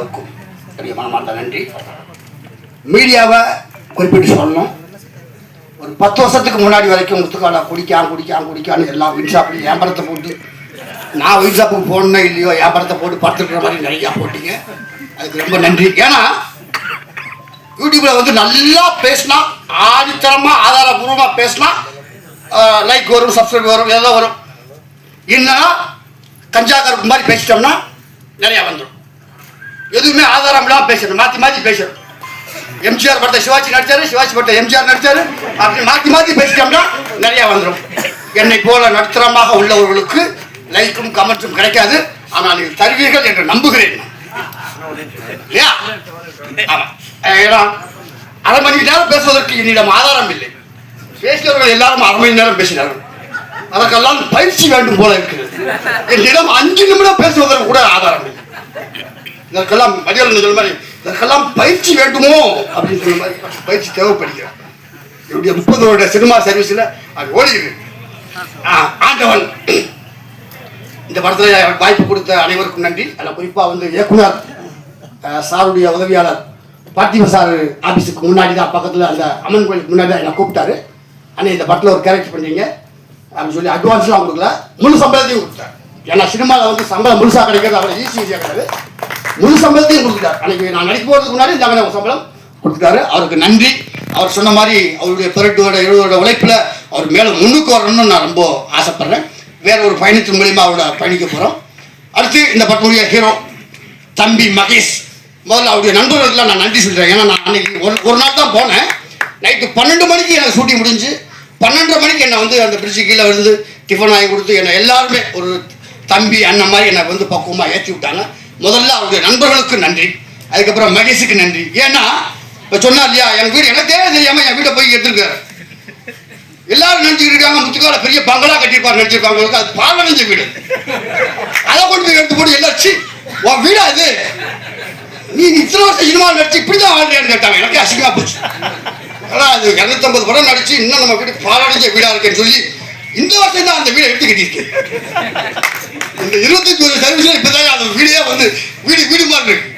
மீடியாவுக்கும் பெரிய மனமார்ந்த நன்றி. மீடியாவை குறிப்பிட்டு சொல்லணும். ஒரு பத்து வருஷத்துக்கு முன்னாடி வரைக்கும் முத்துக்காடா குடிக்கான் குடிக்கான் குடிக்கான்னு எல்லாம் வின்ஷாப்பில் வியாபாரத்தை போட்டு நான் வின்ஷாப்புக்கு போடணும் இல்லையோ வியாபாரத்தை போட்டு பார்த்துருக்குற மாதிரி நிறையா போட்டீங்க. அதுக்கு ரொம்ப நன்றி. ஏன்னா யூடியூப்ல வந்து நல்லா பேசினா ஆதித்தரமா ஆதாரபூர்வமா பேசினா லைக் வரும் சப்ஸ்கிரைப் வரும் ஏதோ வரும். இல்லைன்னா கஞ்சா கருப்பு மாதிரி பேசிட்டோம்னா நிறையா வந்துடும் எதுவுமே ஆதாரம் இல்லாமல் பேசுறது மாற்றி மாற்றி பேசணும் எம்ஜிஆர் படத்தை சிவாஜி நடிச்சாரு சிவாஜி படத்தை எம்ஜிஆர் நடிச்சாரு. அப்படி மாற்றி மாற்றி பேசிட்டோம்னா நிறையா வந்துடும் என்னை போல நடுத்தரமாக உள்ளவர்களுக்கு லைக்கும் கமெண்ட்ஸும் கிடைக்காது. ஆனால் நீங்கள் தருவீர்கள் என்று நம்புகிறேன். இல்லையா? ஆமா. ஏன்னா அரை மணி நேரம் பேசுவதற்கு என்னிடம் ஆதாரம் இல்லை. பேசியவர்கள் எல்லாரும் அரை மணி நேரம் பேசினார்கள். அதற்கெல்லாம் பயிற்சி வேண்டும் போல இருக்கிறது. என்னிடம் அஞ்சு நிமிடம் பேசுவதற்கு கூட ஆதாரம் இல்லை. இதற்கெல்லாம் மதியம் சொல்ல மாதிரி இதற்கெல்லாம் பயிற்சி வேண்டுமோ அப்படின்னு சொல்ல மாதிரி பயிற்சி தேவைப்படுகிறார் என்னுடைய முப்பது வருட சினிமா சர்வீஸில் அது ஓடிது ஆண்டவன் இந்த படத்தில் வாய்ப்பு கொடுத்த அனைவருக்கும் நன்றி. அதில் குறிப்பாக வந்து இயக்குனர் சாருடைய உதவியாளர் பார்த்திப சார் ஆஃபீஸுக்கு முன்னாடி தான் பக்கத்தில் அந்த அம்மன் கோயிலுக்கு முன்னாடி தான் என்னை கூப்பிட்டாரு. அண்ணே இந்த படத்தில் ஒரு கேரக்டர் பண்ணீங்க அப்படின்னு சொல்லி அட்வான்ஸ்லாம் கொடுக்கல. முழு சம்பளத்தையும் கொடுத்தாரு. ஏன்னா சினிமாவில் வந்து சம்பளம் முழுசாக கிடைக்கிறது அவ்வளோ ஈஸி ஈஸியாக கிடையாது. முழு சம்பளத்தையும் கொடுத்துட்டார். அன்னைக்கு நான் நடிக்க போகிறதுக்கு முன்னாடி இந்த சம்பளம் கொடுத்துட்டாரு. அவருக்கு நன்றி. அவர் சொன்ன மாதிரி அவருடைய பதினெட்டு வருட இருபது வருட உழைப்பில் அவர் மேலே முன்னுக்கு வரணும்னு நான் ரொம்ப ஆசைப்பட்றேன். வேற ஒரு பயணத்தின் மூலியமாக அவரோட பயணிக்க போகிறோம் அடுத்து இந்த படத்துடைய ஹீரோ தம்பி மகேஷ். முதல்ல அவருடைய நண்பர்களுக்கெல்லாம் நான் நன்றி சொல்கிறேன் ஏன்னா நான் அன்னைக்கு ஒரு ஒரு நாள் தான் போனேன். நைட்டு பன்னெண்டு மணிக்கு எனக்கு ஷூட்டிங் முடிஞ்சு பன்னெண்டரை மணிக்கு என்னை வந்து அந்த பிரிட்ஜு கீழே விழுந்து டிஃபன் வாங்கி கொடுத்து என்னை எல்லாருமே ஒரு தம்பி அண்ணன் மாதிரி என்னை வந்து பக்குவமாக ஏற்றி விட்டாங்க. முதல்ல அவருடைய நண்பர்களுக்கு நன்றி. அதுக்கப்புறம் மகேஷுக்கு நன்றி. ஏன்னா இப்போ சொன்னார் இல்லையா என் வீடு எனக்கே தெரியாமல் என் வீட்டை போய் எடுத்துருக்காரு. எல்லாரும் நினைச்சுக்கிட்டு இருக்காங்க முத்துக்கால பெரிய பங்களா கட்டியிருப்பாரு நினைச்சிருப்பாங்க அது பாலடைஞ்ச வீடு. அதை கொண்டு போய் எடுத்து போட்டு எல்லாச்சு உன் வீடா இது? நீ இத்தனை வருஷம் சினிமா நடிச்சு இப்படிதான் ஆடுறியான்னு கேட்டாங்க. எனக்கு அசிங்கமா போச்சு. ஆனால் அது இரநூத்தம்பது படம் நடிச்சு இன்னும் நம்ம வீடு பாலடைஞ்ச வீடா இருக்குன்னு சொல்லி இந்த வருஷம் தான் அந்த வீடை எடுத்து கட்டியிருக்கு. இந்த இருபத்தஞ்சு ஒரு சர்வீஸ்ல இப்பதான் அந்த வீடே வந்து வீடு வீடு மாதிரி இருக்கு.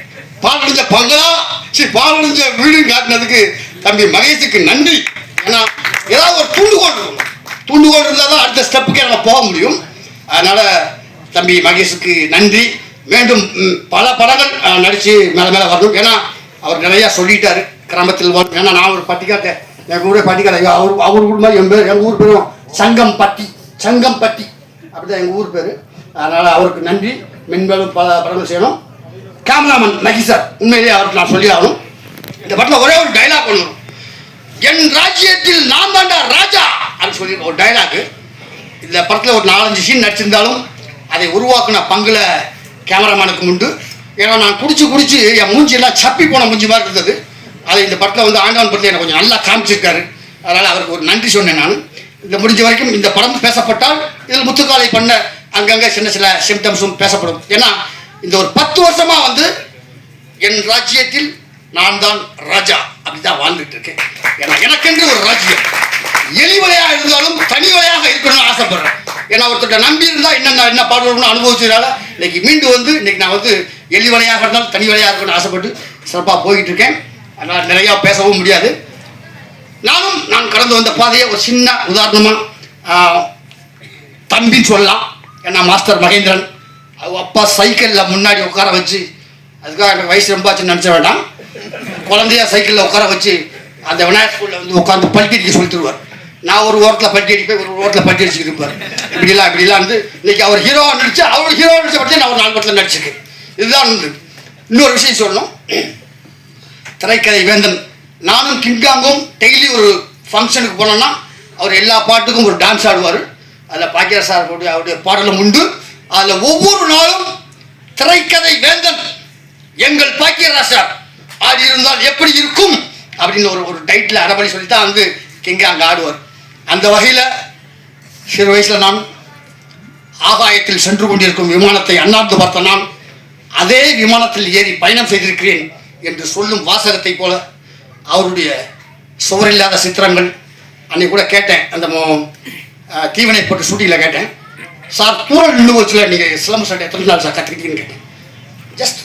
பாலடைஞ்ச பங்களா சரி பாலடைஞ்ச வீடு காட்டினதுக்கு தம்பி மகேஷுக்கு நன்றி. ஏன்னா ஏதாவது ஒரு தூண்டுகோல் இருக்கும். தூண்டுகோல் இருந்தால் தான் அடுத்த ஸ்டெப்புக்கு நம்ம போக முடியும். அதனால தம்பி மகேஷுக்கு நன்றி. மீண்டும் பல படங்கள் நடித்து மேலே மேலே வரணும். ஏன்னா அவர் நிறையா சொல்லிட்டாரு. கிராமத்தில் வரும் ஏன்னா நான் ஒரு பட்டிக்காட்டேன் எங்கள் ஊரே பட்டிக்காட அவர் அவர் ஊர் மாதிரி என் பேர் எங்கள் ஊர் பேரும் சங்கம் பட்டி சங்கம் பட்டி அப்படிதான் எங்கள் ஊர் பேர். அதனால் அவருக்கு நன்றி. மென்மேலும் பல படங்கள் செய்யணும். கேமராமேன் மகி சார் உண்மையிலேயே அவருக்கு நான் சொல்லி ஆகணும் இந்த படத்தில் ஒரே ஒரு டைலாக் ஒன்று என் ராஜ்யத்தில் நான் தாண்டா ராஜா அப்படின்னு சொல்லி ஒரு டைலாக்கு இந்த படத்தில் ஒரு நாலஞ்சு சீன் நடிச்சிருந்தாலும் அதை உருவாக்குன பங்குல கேமராமேனுக்கு உண்டு. ஏன்னா நான் குடிச்சு குடிச்சு என் மூஞ்சி எல்லாம் சப்பி போன மூஞ்சி மாதிரி இருந்தது. அதை இந்த படத்தில் வந்து ஆண்டவன் படத்தில் எனக்கு கொஞ்சம் நல்லா காமிச்சிருக்காரு. அதனால் அவருக்கு ஒரு நன்றி சொன்னேன் நான். இந்த முடிஞ்ச வரைக்கும் இந்த படம் பேசப்பட்டால் இதில் முத்துக்காலை பண்ண அங்கங்கே சின்ன சில சிம்டம்ஸும் பேசப்படும். ஏன்னா இந்த ஒரு பத்து வருஷமா வந்து என் ராஜ்யத்தில் நான் தான் ராஜா அப்படிதான் வாழ்ந்துட்டு இருக்கேன். ஏன்னா எனக்கென்று ஒரு ராஜ்யம். எளிவலையாக இருந்தாலும் தனி வலையாக இருக்கணும்னு ஆசைப்படுறேன். ஏன்னா ஒருத்தர் நம்பி இருந்தா என்ன என்ன பாடுவோம்னு அனுபவிச்சதுனால இன்னைக்கு மீண்டு வந்து இன்னைக்கு நான் வந்து எளிவலையாக இருந்தாலும் தனி வலையாக இருக்கணும்னு ஆசைப்பட்டு சிறப்பாக போய்கிட்டு இருக்கேன். அதனால் நிறையா பேசவும் முடியாது. நானும் நான் கடந்து வந்த பாதையை ஒரு சின்ன உதாரணமாக தம்பின்னு சொல்லலாம். ஏன்னா மாஸ்டர் மகேந்திரன். அவங்க அப்பா சைக்கிளில் முன்னாடி உட்கார வச்சு அதுக்காக எனக்கு வயசு ரொம்ப ஆச்சுன்னு நினச்ச வேண்டாம். குழந்தையா சைக்கிளில் உட்கார வச்சு அந்த விநாயகர் ஸ்கூலில் வந்து உட்காந்து பல்ட்டி அடிக்க சொல்லி தருவார். நான் ஒரு ஓரத்தில் பல்ட்டி அடிப்பேன் ஒரு ஓரத்தில் பல்ட்டி அடிச்சுட்டு இருப்பார். இப்படிலாம் இப்படிலாம் வந்து இன்னைக்கு அவர் ஹீரோவாக நடிச்சு அவர் ஹீரோ நடிச்ச பற்றி நான் ஒரு நாலு படத்தில் நடிச்சிருக்கேன். இதுதான் இன்னொரு விஷயம் சொல்லணும். திரைக்கதை வேந்தன் நானும் கிங்காங்கும் டெய்லி ஒரு ஃபங்க்ஷனுக்கு போனோம்னா அவர் எல்லா பாட்டுக்கும் ஒரு டான்ஸ் ஆடுவார். அதில் பாக்கியா சார் போட்டு அவருடைய பாடலும் உண்டு. அதில் ஒவ்வொரு நாளும் திரைக்கதை வேந்தன் எங்கள் பாக்கியராஜ் சார். ஆடி இருந்தால் எப்படி இருக்கும் அப்படின்னு ஒரு ஒரு டைட்டில் அடபடி சொல்லி தான் வந்து அங்கே ஆடுவார். அந்த வகையில் சிறு வயசில் நான் ஆகாயத்தில் சென்று கொண்டிருக்கும் விமானத்தை அண்ணாந்து பார்த்த நான் அதே விமானத்தில் ஏறி பயணம் செய்திருக்கிறேன் என்று சொல்லும் வாசகத்தை போல அவருடைய சுவரில்லாத சித்திரங்கள் அன்னைக்கு கூட கேட்டேன். அந்த தீவனை போட்டு ஷூட்டிங்கில் கேட்டேன். சார் தூரல் நின்று வச்சுல நீங்கள் சிலம்பு சட்டை எத்தனை நாள் சார் கற்றுக்கிட்டீங்கன்னு கேட்டேன். ஜஸ்ட்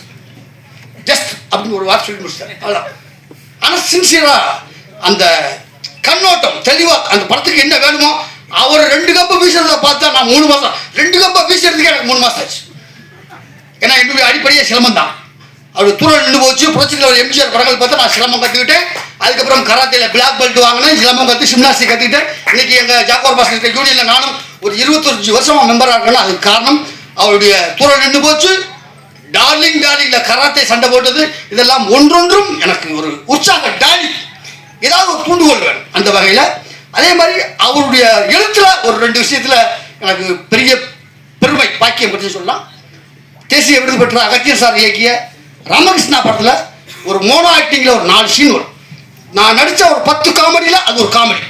ஜஸ்ட் அப்படின்னு ஒரு வார்த்தை சொல்லி முடிச்சிட்டாரு ஆனால் சின்சியராக அந்த கண்ணோட்டம் தெளிவாக அந்த படத்துக்கு என்ன வேணுமோ அவர் ரெண்டு கப்பை வீசுறத பார்த்தா நான் மூணு மாதம் ரெண்டு கப்பை வீசுறதுக்கே எனக்கு மூணு மாதம் ஆச்சு. ஏன்னா என்னுடைய அடிப்படையே சிலம்பம் தான். அவர் தூரம் நின்று போச்சு புரட்சியில் ஒரு எம்ஜிஆர் படங்கள் பார்த்து நான் சிரமம் கற்றுக்கிட்டேன் அதுக்கப்புறம் கராத்தேல பிளாக் பெல்ட் வாங்கினேன் சிலம்பம் கற்று சிம்னாஸ்டிக் கற்றுக்கிட்டேன் இன்னைக்கு எங்கள் ஜாக்கோர் பாஸ் இருக்க யூனியனில் நானும் ஒரு இருபத்தஞ்சு வருஷமாக மெம்பராக இருக்கணும் அதுக்கு காரணம் அவருடைய தூரம் நின்று போச்சு. டார்லிங் டார்லிங்கில் கராத்தே சண்டை போட்டது. இதெல்லாம் ஒன்றொன்றும் எனக்கு ஒரு உற்சாக டாலி ஏதாவது ஒரு தூண்டுகோல் வேணும் அந்த வகையில். அதே மாதிரி அவருடைய எழுத்தில் ஒரு ரெண்டு விஷயத்தில் எனக்கு பெரிய பெருமை பாக்கியம் பற்றி சொல்லலாம். தேசிய விருது பெற்ற அகத்திய சார் இயக்கிய ராமகிருஷ்ணா படத்தில் ஒரு மோனோ ஆக்டிங்கில் ஒரு நாலு சீன் வரும். நான் நடித்த ஒரு பத்து காமெடியில் அது ஒரு காமெடி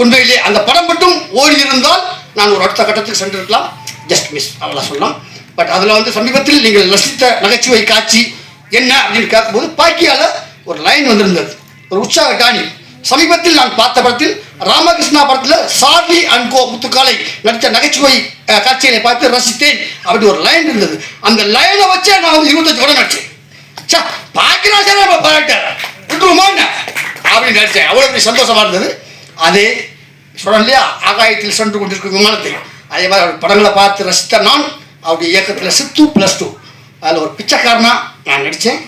உண்மையிலே அந்த படம் மட்டும் ஓடி இருந்தால் நான் ஒரு அடுத்த கட்டத்துக்கு சென்றிருக்கலாம். ஜஸ்ட் மிஸ் அவ்வளோ சொல்லலாம் பட் அதில் வந்து சமீபத்தில் நீங்கள் ரசித்த நகைச்சுவை காட்சி என்ன அப்படின்னு கேட்கும்போது பாக்கியால் ஒரு லைன் வந்திருந்தது. ஒரு உற்சாக காணி. சமீபத்தில் நான் பார்த்த படத்தில் ராமகிருஷ்ணா படத்தில் சார்லி அண்ட் கோ முத்துக்காலை நடித்த நகைச்சுவை காட்சிகளை பார்த்து ரசித்தேன் அப்படி ஒரு லைன் இருந்தது. அந்த லைனை வச்சே நான் வந்து இருபத்தஞ்சு படம் நடிச்சேன். சா சார் நம்ம பாராட்டார் விட்டுருமா என்ன? அப்படின்னு நினைச்சேன். அவ்வளோ பெரிய சந்தோஷமாக இருந்தது. அதே சொல்றேன் இல்லையா? ஆகாயத்தில் சென்று கொண்டிருக்கும் விமானத்தை. அதே மாதிரி அவர் படங்களை பார்த்து ரசித்த நான் அவருடைய இயக்கத்தில் சித்து ப்ளஸ் டூ அதில் ஒரு பிச்சைக்காரனா நான் நடித்தேன்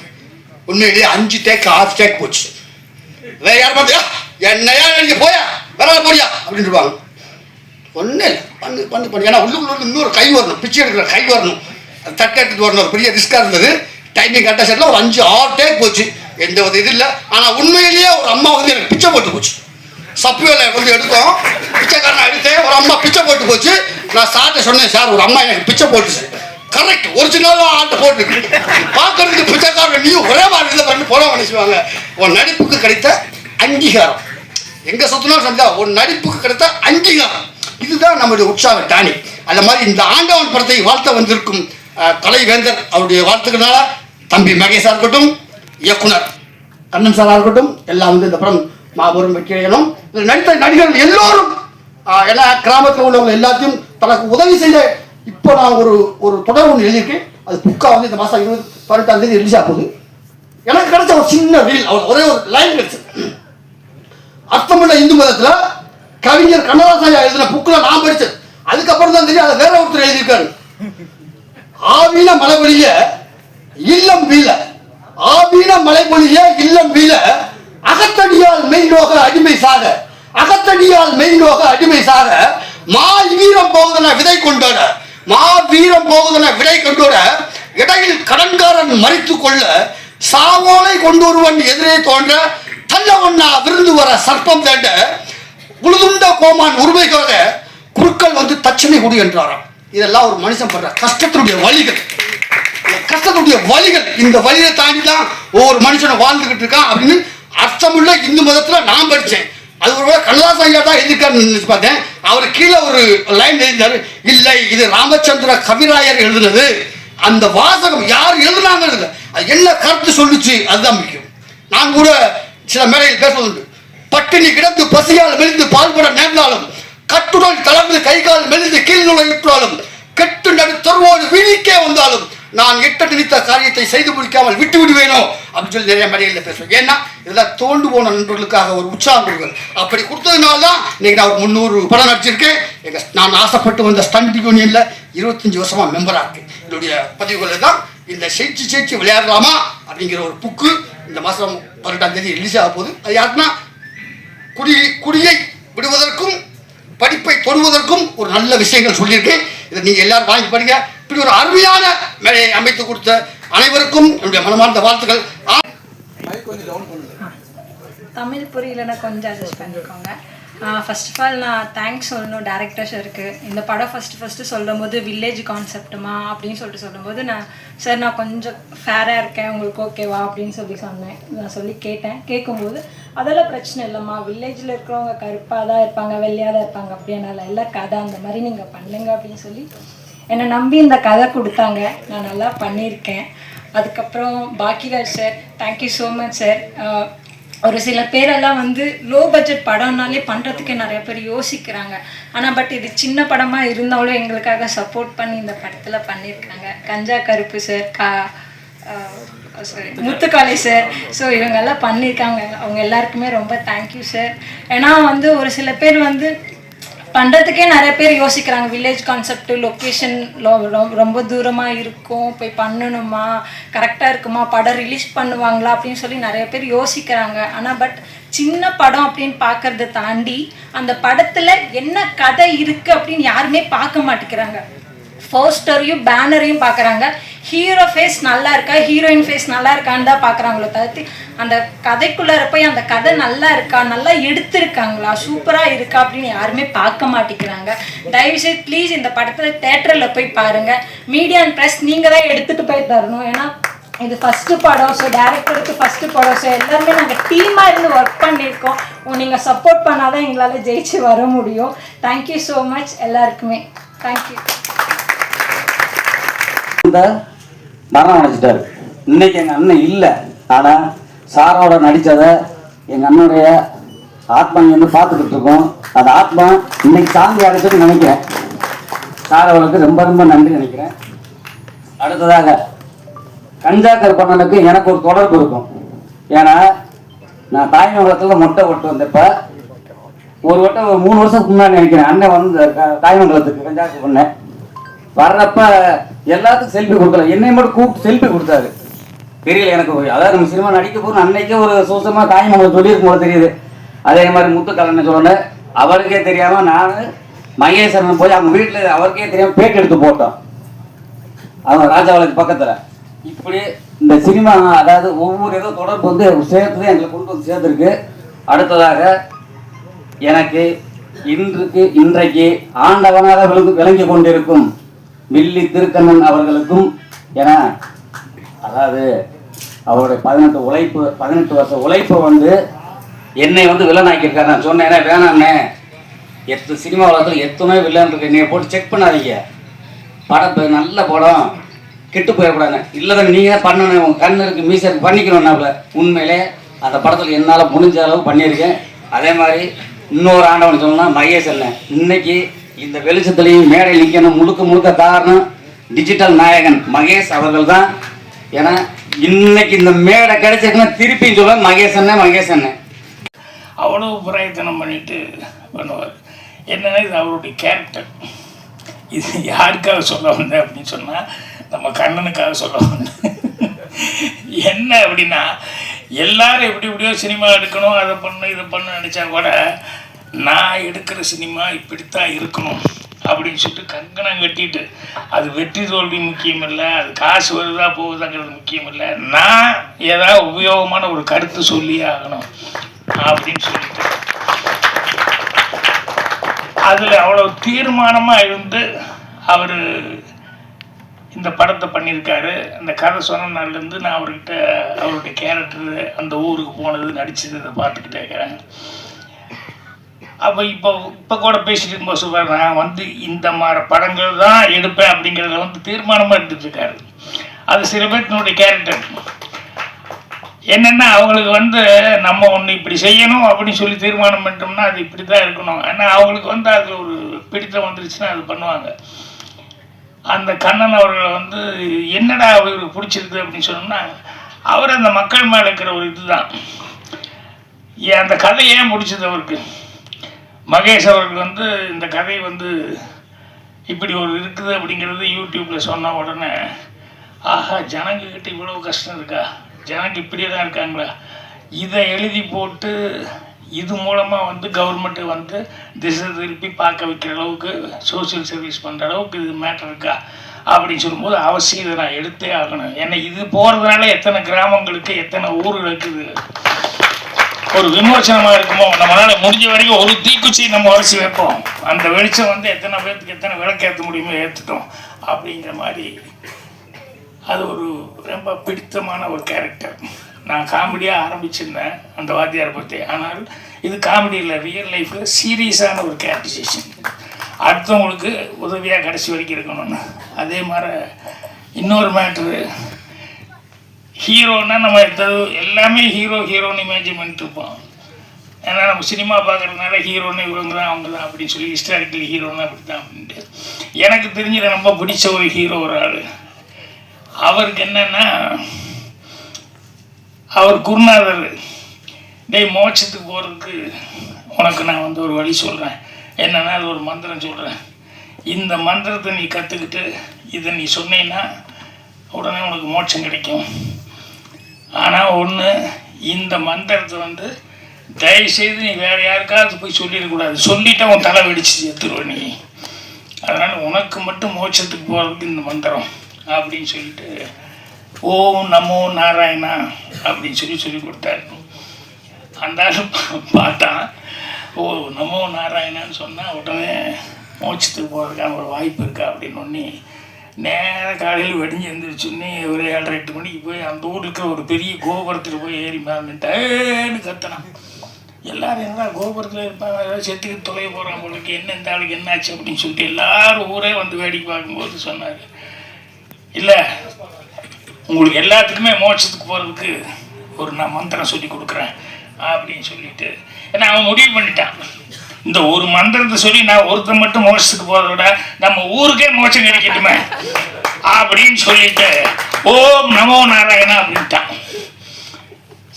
உண்மையிலேயே அஞ்சு டேக் ஆறு டேக் போச்சு. வேற யார் பார்த்தியா? என்னையா நடிக்க போயா? வேற போறியா? அப்படின்னு சொல்லுவாங்க. ஒன்றும் இல்லை. பண்ணு பண்ணு பண்ணு. ஏன்னா உள்ளுக்குள்ள இன்னொரு கை வரணும். பிச்சை எடுக்கிற கை வரணும். அது தட்டை எடுத்துட்டு வரணும். ஒரு பெரிய ரிஸ்க்காக இருந்தது. டைமிங் கரெக்டாக செட்டில் ஒரு அஞ்சு ஆறு டேக் போச்சு. எந்த ஒரு இது இல்லை. ஆனால் உண்மையிலேயே ஒரு அம்மா வந்து எனக்கு பிச்சை போட்டு போச்சு. சப்பியோல வந்து எடுத்தோம். பிச்சைக்காரன் எடுத்தேன் ஒரு அம்மா பிச்சை போட்டு போச்சு. நான் சார்ட்ட சொன்னேன் சார் ஒரு அம்மா எனக்கு பிச்சை போட்டுச்சு. கரெக்ட் ஒரிஜினலாக ஆட்டை போட்டு பார்க்கறதுக்கு பிச்சைக்காரன் நீயும் ஒரே மாதிரி இதை பண்ணி போட நினைச்சுவாங்க உன் நடிப்புக்கு கிடைத்த அங்கீகாரம். எங்கே சுத்தினாலும் சந்தா உன் நடிப்புக்கு கிடைத்த அங்கீகாரம். இதுதான் நம்முடைய உற்சாக டானி. அந்த மாதிரி இந்த ஆண்டவன் படத்தை வாழ்த்த வந்திருக்கும் கலைவேந்தர் அவருடைய வாழ்த்துக்கனால தம்பி மகேஷா இருக்கட்டும் இயக்குனர் கண்ணன் சாரா இருக்கட்டும் எல்லாம் வந்து இந்த படம் மாபெரும் வெற்றி அடையணும் நடித்த நடிகர்கள் எல்லோரும் எல்லா கிராமத்தில் உள்ளவங்க எல்லாத்தையும் தனக்கு உதவி செய்த இப்போ நான் ஒரு ஒரு தொடர் ஒன்று எழுதியிருக்கேன். அது புக்கா வந்து இந்த மாதம் இருபது பதினெட்டாம் தேதி ரிலீஸ் ஆகுது எனக்கு கிடைச்ச ஒரு சின்ன ரீல் அவர் ஒரே ஒரு லைன் கிடைச்சு அர்த்தமுள்ள இந்து மதத்தில் கவிஞர் கண்ணதாசாயா எழுதின புக்கில் நான் படித்தேன் அதுக்கப்புறம் தான் தெரியும் அதை வேற ஒருத்தர் எழுதியிருக்காரு. ஆவியில மலை இல்லம் வீழ. ஆவீன மலை இல்லம் வீழ. அகத்தடியால் மெய் நோக அடிமை சாக. அகத்தடியால் மெய் நோக அடிமை சாக. மா வீரம் போகுதன விதை கொண்டோட. மா வீரம் போகுதன விடை கொண்டோட. இடையில் கடன்காரன் மறித்து கொள்ள. சாவோலை கொண்டொருவன் எதிரே தோன்ற. தள்ளவண்ணா விருந்து வர சர்ப்பம் தேண்ட உழுதுண்ட கோமான் உரிமைக்காக குருக்கள் வந்து தச்சனை கொடு என்றாராம். இதெல்லாம் ஒரு மனுஷன் படுற கஷ்டத்தினுடைய வழிகள். கஷ்டத்துடைய வழிகள் இந்த வழியை தாண்டி தான் ஒவ்வொரு மனுஷனும் வாழ்ந்துகிட்டு இருக்கான் அப்படின்னு அர்த்தமுள்ள இந்து மதத்தில் நான் படித்தேன் அது ஒரு கண்ணதாசன் ஐயா தான் எழுதிருக்காருன்னு பார்த்தேன். அவர் கீழே ஒரு லைன் எழுதினார் இல்லை இது ராமச்சந்திர கவிராயர் எழுதுனது. அந்த வாசகம் யார் எழுதுனாங்கிறது அது என்ன கருத்து சொல்லுச்சு அதுதான் முக்கியம். நான் கூட சில மேடையில் பேசுவதுண்டு. பட்டினி கிடந்து பசியால் மெலிந்து பால்பட நேர்ந்தாலும் கட்டுடல் தளர்ந்து கை கால் மெலிந்து கீழ் நுழையிட்டாலும் கெட்டு நடு தொருவோடு வீணிக்கே வந்தாலும் நான் எட்ட நினைத்த காரியத்தை செய்து முடிக்காமல் விட்டு விடுவேனோ? அப்படின்னு சொல்லி நிறைய மரியாதையில் பேசுவேன் ஏன்னா இதெல்லாம் தோண்டு போன நண்பர்களுக்காக ஒரு உற்சாகம் கொடுங்கள் அப்படி கொடுத்ததுனால தான் இன்னைக்கு நான் ஒரு முந்நூறு படம் நடிச்சிருக்கேன் எங்கள் நான் ஆசைப்பட்டு வந்த ஸ்டண்ட் யூனியனில் இருபத்தஞ்சி வருஷமாக மெம்பராக இருக்கேன். என்னுடைய பதிவுகளில் தான் இந்த செய்தி செய்தி விளையாடலாமா அப்படிங்கிற ஒரு புக்கு இந்த மாதம் பதினெட்டாம் தேதி ரிலீஸ் ஆக போகுது. அது யாருன்னா குடி குடியை விடுவதற்கும் படிப்பை தொடுவதற்கும் ஒரு நல்ல விஷயங்கள் சொல்லியிருக்கேன். இதை நீங்கள் எல்லோரும் வாங்கி படிங்க. இப்படி ஒரு அருமையான மேடையை அமைத்து கொடுத்த அனைவருக்கும் என்னுடைய மனமார்ந்த வாழ்த்துக்கள். தமிழ் புரியலன்னா கொஞ்சம் அட்ஜஸ்ட் பண்ணிக்கோங்க. ஃபர்ஸ்ட் ஆஃப் ஆல் நான் தேங்க்ஸ் சொல்லணும் டேரக்டர் சாருக்கு இந்த படம் ஃபஸ்ட்டு ஃபஸ்ட்டு சொல்லும் போது வில்லேஜ் கான்செப்ட்டுமா அப்படின்னு சொல்லிட்டு சொல்லும்போது நான் சார் நான் கொஞ்சம் ஃபேராக இருக்கேன். உங்களுக்கு ஓகேவா அப்படின்னு சொல்லி சொன்னேன். நான் சொல்லி கேட்டேன். கேட்கும்போது அதெல்லாம் பிரச்சனை இல்லைம்மா. வில்லேஜில் இருக்கிறவங்க கருப்பாக தான் இருப்பாங்க வெள்ளையாக தான் இருப்பாங்க. அப்படின்னால எல்லாம் கதை அந்த மாதிரி நீங்கள் பண்ணுங்க அப்படின்னு சொல்லி என்னை நம்பி இந்த கதை கொடுத்தாங்க. நான் நல்லா பண்ணியிருக்கேன். அதுக்கப்புறம் Bhagyaraj sir thank you so much sir ஒரு சில பேரெல்லாம் வந்து லோ பட்ஜெட் படம்னாலே பண்ணுறதுக்கு நிறைய பேர் யோசிக்கிறாங்க. ஆனால் பட் இது சின்ன படமாக இருந்தாலும் எங்களுக்காக சப்போர்ட் பண்ணி இந்த படத்தில் பண்ணியிருக்காங்க. கஞ்சா கருப்பு சார் கா சாரி முத்துக்காளி சார் ஸோ இவங்கெல்லாம் பண்ணியிருக்காங்க. அவங்க எல்லாருக்குமே ரொம்ப தேங்க்யூ சார் ஏன்னா வந்து ஒரு சில பேர் வந்து பண்ணுறதுக்கே நிறைய பேர் யோசிக்கிறாங்க. வில்லேஜ் கான்செப்ட் லொக்கேஷன் ரொம்ப தூரமாக இருக்கும். போய் பண்ணணுமா? கரெக்டாக இருக்குமா? படம் ரிலீஸ் பண்ணுவாங்களா? அப்படின்னு சொல்லி நிறைய பேர் யோசிக்கிறாங்க. ஆனால் பட் சின்ன படம் அப்படின்னு பார்க்கறத தாண்டி அந்த படத்தில் என்ன கதை இருக்குது அப்படின்னு யாருமே பார்க்க மாட்டேங்கிறாங்க. போஸ்டரையும் பேனரையும் பார்க்குறாங்க. ஹீரோ ஃபேஸ் நல்லா இருக்கா? ஹீரோயின் ஃபேஸ் நல்லா இருக்கான்னு தான் பார்க்குறாங்களோ தவிர்த்து அந்த கதைக்குள்ளார போய் அந்த கதை நல்லா இருக்கா? நல்லா எடுத்திருக்காங்களா? சூப்பராக இருக்கா? அப்படின்னு யாருமே பார்க்க மாட்டேங்கிறாங்க. தயவுசெய்து ப்ளீஸ் இந்த படத்தை தேட்டரில் போய் பாருங்கள் மீடியா அண்ட் ப்ரெஸ் நீங்கள் தான் எடுத்துகிட்டு போய் தரணும். ஏன்னா இது ஃபஸ்ட்டு படம் ஸோ டேரக்டருக்கு ஃபஸ்ட்டு படம். ஸோ எல்லாருமே நாங்கள் டீமாக இருந்து ஒர்க் பண்ணியிருக்கோம். நீங்கள் சப்போர்ட் பண்ணால் தான் எங்களால் ஜெயிச்சு வர முடியும். தேங்க்யூ ஸோ மச் எல்லாருக்குமே. தேங்க்யூ மரணம் அடைச்சிட்டாரு இன்னைக்கு எங்கள் அண்ணன் இல்லை. ஆனால் சாரோட நடித்ததை எங்கள் அண்ணனுடைய ஆத்மா வந்து பார்த்துக்கிட்டு இருக்கோம். அந்த ஆத்மா இன்னைக்கு சாந்தி அடைச்சதுன்னு நினைக்கிறேன். சார் ரொம்ப ரொம்ப நன்றி நினைக்கிறேன். அடுத்ததாக கஞ்சா கருப்பண்ணனுக்கு எனக்கு ஒரு தொடர்பு இருக்கும். ஏன்னா நான் தாய்மங்கலத்தில் மொட்டை விட்டு வந்தப்ப ஒரு வட்டம் மூணு வருஷத்துக்கு முன்னாடி நினைக்கிறேன் அண்ணன் வந்து தாய்மங்கலத்துக்கு கஞ்சா பண்ணேன். வர்றப்ப எல்லாத்துக்கும் செல்ஃபி கொடுக்கல என்னை மட்டும் கூப்பிட்டு செல்ஃபி கொடுத்தாரு. தெரியல எனக்கு. அதாவது நம்ம சினிமா நடிக்க போகிறோம் அன்னைக்கே ஒரு சூசமாக தாய் மகளை சொல்லியிருக்கும் போல தெரியுது. அதே மாதிரி முத்துக்கலன்னு சொன்னேன். அவருக்கே தெரியாமல் நான் மகேஸ்வரன் போய் அவங்க வீட்டில் அவருக்கே தெரியாமல் பேட்டி எடுத்து போட்டோம். அவங்க ராஜாவளுக்கு பக்கத்தில். இப்படி இந்த சினிமா அதாவது ஒவ்வொரு ஏதோ தொடர்பு வந்து சேர்த்து எங்களை கொண்டு வந்து சேர்த்துருக்கு. அடுத்ததாக எனக்கு இன்றுக்கு இன்றைக்கு ஆண்டவனாக விளங்கு விளங்கி கொண்டிருக்கும் மில்லி திருக்கண்ணன் அவர்களுக்கும் என அதாவது அவருடைய பதினெட்டு உழைப்பு பதினெட்டு வருஷ உழைப்பு வந்து என்னை வந்து வில்லனாக்கியிருக்காரு. நான் சொன்னேன் வேணாண்ணே எத்து சினிமா உலகத்தில் எத்தனை வில்லன் இருக்கு. நீங்கள் போட்டு செக் பண்ணாதீங்க. படம் நல்ல படம். கெட்டு போயிடக்கூடாது இல்லை தான் நீங்கள் பண்ணணும். உங்கள் கண்ணு இருக்கு மீசை இருக்கு பண்ணிக்கணும்னாப்புல உண்மையிலே அந்த படத்தில் என்னால் முடிஞ்ச அளவு பண்ணியிருக்கேன். அதே மாதிரி இன்னொரு ஆண்டவன் சொல்லணும்னா மகேஷ் அண்ணன். இன்னைக்கு இந்த வெளிச்சத்துலையும் மேடை நிற்கணும் முழுக்க முழுக்க காரணம் டிஜிட்டல் நாயகன் மகேஷ் அவர்கள் தான் ஏன்னா இன்னைக்கு இந்த மேடை கிடைச்சிருக்குன்னா திருப்பி சொல்ல மகேஷ் அண்ணன் மகேஷ் அண்ணன் அவ்வளோ பிரயத்தனம் பண்ணிட்டு பண்ணுவார். என்னன்னா இது அவருடைய கேரக்டர் இது யாருக்காக சொல்ல வந்தேன் அப்படின்னு சொன்னால் நம்ம கண்ணனுக்காக சொல்ல வந்தேன். என்ன அப்படின்னா எல்லாரும் எப்படி எப்படியோ சினிமா எடுக்கணும் அதை பண்ணணும் இதை பண்ணு நினச்சா கூட நான் எடுக்கிற சினிமா இப்படித்தான் இருக்கணும் அப்படின்னு சொல்லிட்டு கங்கணம் கட்டிட்டு அது வெற்றி தோல்வி முக்கியம் இல்லை அது காசு வருதா போகுதாங்கிறது முக்கியம் இல்லை நான் ஏதாவது உபயோகமான ஒரு கருத்து சொல்லியே ஆகணும் அப்படின்னு சொல்லிட்டு. அதில் அவ்வளோ தீர்மானமாக இருந்து அவர் இந்த படத்தை பண்ணியிருக்காரு. அந்த கதை சொன்ன நாள்லேருந்து நான் அவர்கிட்ட அவருடைய கேரக்டர் அந்த ஊருக்கு போனது நடிச்சது இதை பார்த்துக்கிட்டே இருக்கிறேன். அப்போ இப்போ இப்போ கூட பேசிட்டு இருக்கும்போது சொல்வார் நான் வந்து இந்த மாதிரி படங்கள் தான் எடுப்பேன் அப்படிங்கிறத வந்து தீர்மானமாக எடுத்துட்டுருக்காரு. அது சில பேர்த்தினுடைய கேரக்டர் என்னென்னா அவங்களுக்கு வந்து நம்ம ஒன்று இப்படி செய்யணும் அப்படின்னு சொல்லி தீர்மானம் பண்ணிட்டோம்னா அது இப்படி தான் இருக்கணும். ஏன்னா அவங்களுக்கு வந்து அதில் ஒரு பிடித்தம் வந்துருச்சுன்னா அது பண்ணுவாங்க. அந்த கண்ணன் அவர்களை வந்து என்னடா அவருக்கு பிடிச்சிருக்கு? அப்படின்னு சொன்னோம்னா அவர் அந்த மக்கள் மேலே இருக்கிற ஒரு இதுதான். ஏன் அந்த கதை ஏன் பிடிச்சது அவருக்கு? மகேஷ் அவர்கள் வந்து இந்த கதை வந்து இப்படி ஒரு இருக்குது அப்படிங்கிறது யூடியூப்பில் சொன்ன உடனே ஆஹா ஜனங்கக்கிட்ட இவ்வளோ கஷ்டம் இருக்கா? ஜனங்க இப்படியே தான் இருக்காங்களா? இதை எழுதி போட்டு இது மூலமாக வந்து கவர்மெண்ட்டு வந்து திசை திருப்பி பார்க்க வைக்கிற அளவுக்கு சோஷியல் சர்வீஸ் பண்ணுற அளவுக்கு இது மேட்டர் இருக்கா? அப்படின்னு சொல்லும்போது அவசியம் இதை நான் எடுத்தே ஆகணும். ஏன்னா இது போகிறதுனால எத்தனை கிராமங்களுக்கு எத்தனை ஊர்களுக்கு இது ஒரு விமோசனமா இருக்குமோ? நம்மளால முடிஞ்ச வரைக்கும் ஒரு தீக்குச்சி நம்ம உரசி வைப்போம். அந்த வெளிச்சம் வந்து எத்தனை பேர்த்துக்கு எத்தனை விளக்கு ஏற்ற முடியுமோ ஏற்றுட்டோம் அப்படிங்கிற மாதிரி. அது ஒரு ரொம்ப பிடித்தமான ஒரு கேரக்டர் நான் காமெடியாக ஆரம்பிச்சிருந்தேன் அந்த வாத்தியார் பற்றி ஆனால் இது காமெடியில் ரியல் லைஃப்பில் சீரியஸான ஒரு கேரக்டரைசேஷன் அடுத்தவங்களுக்கு உதவியாக கடைசி வரைக்கும் இருக்கணும்னு. அதே மாதிரி இன்னொரு மேட்ரு ஹீரோன்னா நம்ம எடுத்தது எல்லாமே ஹீரோ ஹீரோன்னு இமேஜின் பண்ணிட்டு இருப்போம் ஏன்னா நம்ம சினிமா பார்க்குறதுனால ஹீரோன்னு இவங்க தான் அவங்க தான் அப்படின்னு சொல்லி ஹிஸ்டாரிக்கல் ஹீரோன்னு அப்படி தான் அப்படின்ட்டு. எனக்கு தெரிஞ்ச ரொம்ப பிடிச்ச ஒரு ஹீரோ ஒரு ஆள். அவருக்கு என்னென்னா அவர் குருநாதர். டேய் மோட்சத்துக்கு போகிறதுக்கு உனக்கு நான் வந்து ஒரு வழி சொல்கிறேன் என்னென்னா அது ஒரு மந்திரம் சொல்கிறேன் இந்த மந்திரத்தை நீ கற்றுக்கிட்டு இதை நீ சொன்னீன்னா உடனே உனக்கு மோட்சம் கிடைக்கும். ஆனால் ஒன்று இந்த மந்திரத்தை வந்து தயவுசெய்து நீ வேறு யாருக்காவது போய் சொல்லிடக்கூடாது. சொல்லிட்டா உன் தலை வெடிச்சு செத்துருவ நீ. அதனால் உனக்கு மட்டும் மோட்சத்துக்கு போகிறதுக்கு இந்த மந்திரம் அப்படின்னு சொல்லிட்டு ஓம் நமோ நாராயணா அப்படின்னு சொல்லி சொல்லி கொடுத்தாரு. அந்த ஆளு பார்த்தான் ஓ நமோ நாராயணான்னு சொன்னால் உடனே மோட்சத்துக்கு போகிறதுக்கான ஒரு வாய்ப்பு இருக்கா அப்படின்னு ஒன்று நேராக காலையில் வெடிஞ்சு எழுந்திரிச்சோன்னே ஒரு ஏழரை எட்டு மணிக்கு போய் அந்த ஊரில் இருக்கிற ஒரு பெரிய கோபுரத்தில் போய் ஏறி மேலேன்னு கத்தனான். எல்லாரும் என்ன கோபுரத்தில் இருப்பாங்க? ஏதாவது செத்துக்கு தொலைய போகிறான் உங்களுக்கு என்ன இந்த ஆளுக்கு என்னாச்சு அப்படின்னு சொல்லிட்டு எல்லாரும் ஊரே வந்து வேடிக்கை பார்க்கும்போது சொன்னார். இல்லை உங்களுக்கு எல்லாத்துக்குமே மோட்சத்துக்கு போகிறதுக்கு ஒரு நான் மந்திரம் சொல்லி கொடுக்குறேன் அப்படின்னு சொல்லிட்டு ஏன்னா அவன் முடிவு பண்ணிட்டான். இந்த ஒரு மந்திரத்தை சொல்லி நான் ஒருத்தன் மட்டும் மோசத்துக்கு போகிறத விட நம்ம ஊருக்கே மோசம் கிடைக்கட்டுமே. அப்படின்னு சொல்லிட்டு ஓம் நமோ நாராயணா அப்படின்ட்டான்.